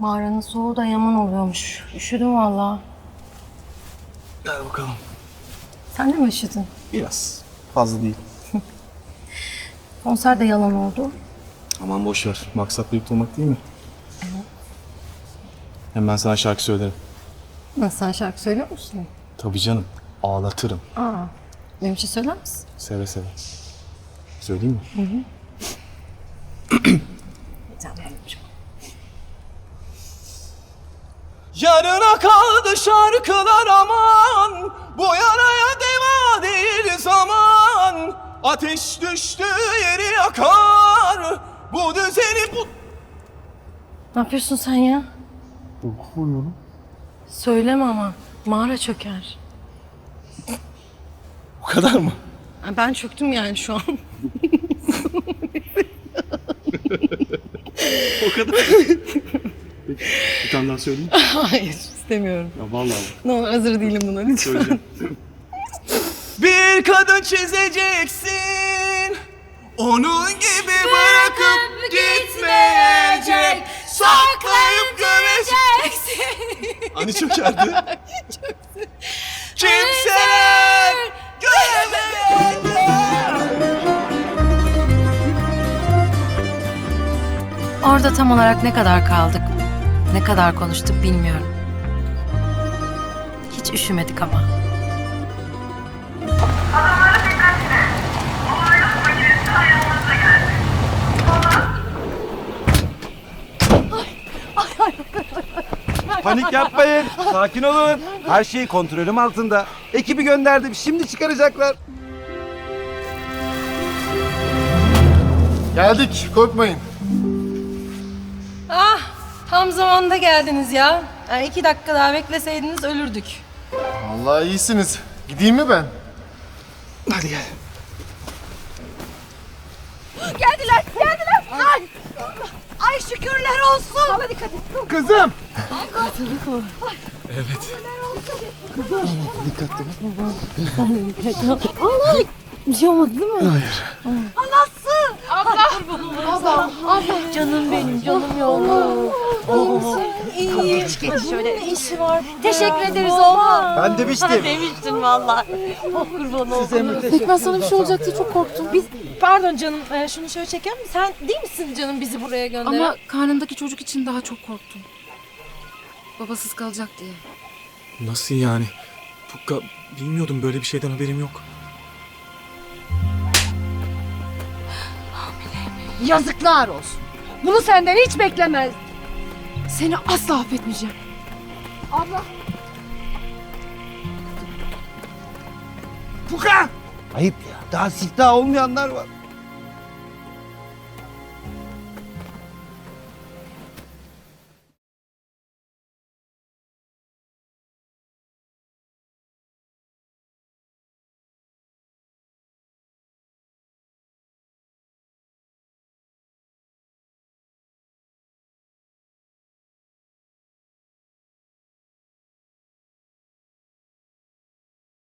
Mağaranın soğuğu da yaman oluyormuş. Üşüdüm valla. Gel bakalım. Sen de mi üşüdün? Biraz. Fazla değil. Konser de yalan oldu. Aman boş ver. Maksat birlikte olmak değil mi? Hem ben sana şarkı söylerim. Nasıl sen şarkı söylüyor musun? Tabii canım. Ağlatırım. Aa, benim için söyler misin? Seve seve. Söyleyeyim mi? Canım benim. Yarına kaldı şarkılar aman Bu yaraya deva değil zaman Ateş düştü yeri yakar Bu düzeni bu... Ne yapıyorsun sen ya? Okuyorum. Söyleme ama. Mağara çöker. O kadar mı? Ha, Ben çöktüm yani şu an. O kadar. Bir tane daha söyleyeyim. Hayır istemiyorum. Ya vallahi. Ne olur hazır değilim buna lütfen. Söyleyeceğim. Bir kadın çizeceksin Onun gibi bırakıp gitmeyecek Saklayıp göreceksin Hani çökerdi? Kimseler göremeyecek Orada tam olarak ne kadar kaldık, ne kadar konuştuk bilmiyorum. Hiç üşümedik ama. Panik yapmayın. Sakin olun. Her şey kontrolüm altında. Ekibi gönderdim. Şimdi çıkaracaklar. Geldik, korkmayın. Tam zamanında geldiniz ya. Yani iki dakika daha bekleseydiniz ölürdük. Vallahi iyisiniz. Gideyim mi ben? Hadi gel Geldiler, geldiler. Ay, ay şükürler olsun. Hadi dikkat et. Kızım! Bir şey olmadı değil mi? Anası. Canım benim, şöyle. Ne işi var Teşekkür ederiz oğlum. Ben demiştim. Demiştin vallahi. Oh kurban oldum. Ben sana bir şey olacak diye çok korktum. Biz, pardon canım e, şunu şöyle çeker misin? Sen değil misin canım bizi buraya gönderen? Ama karnındaki çocuk için daha çok korktum. Babasız kalacak diye. Nasıl yani? Pukka bilmiyordum böyle bir şeyden haberim yok Yazıklar olsun. Bunu senden hiç beklemez. Seni asla affetmeyeceğim. Ayıp ya. Daha siftah olmayanlar var.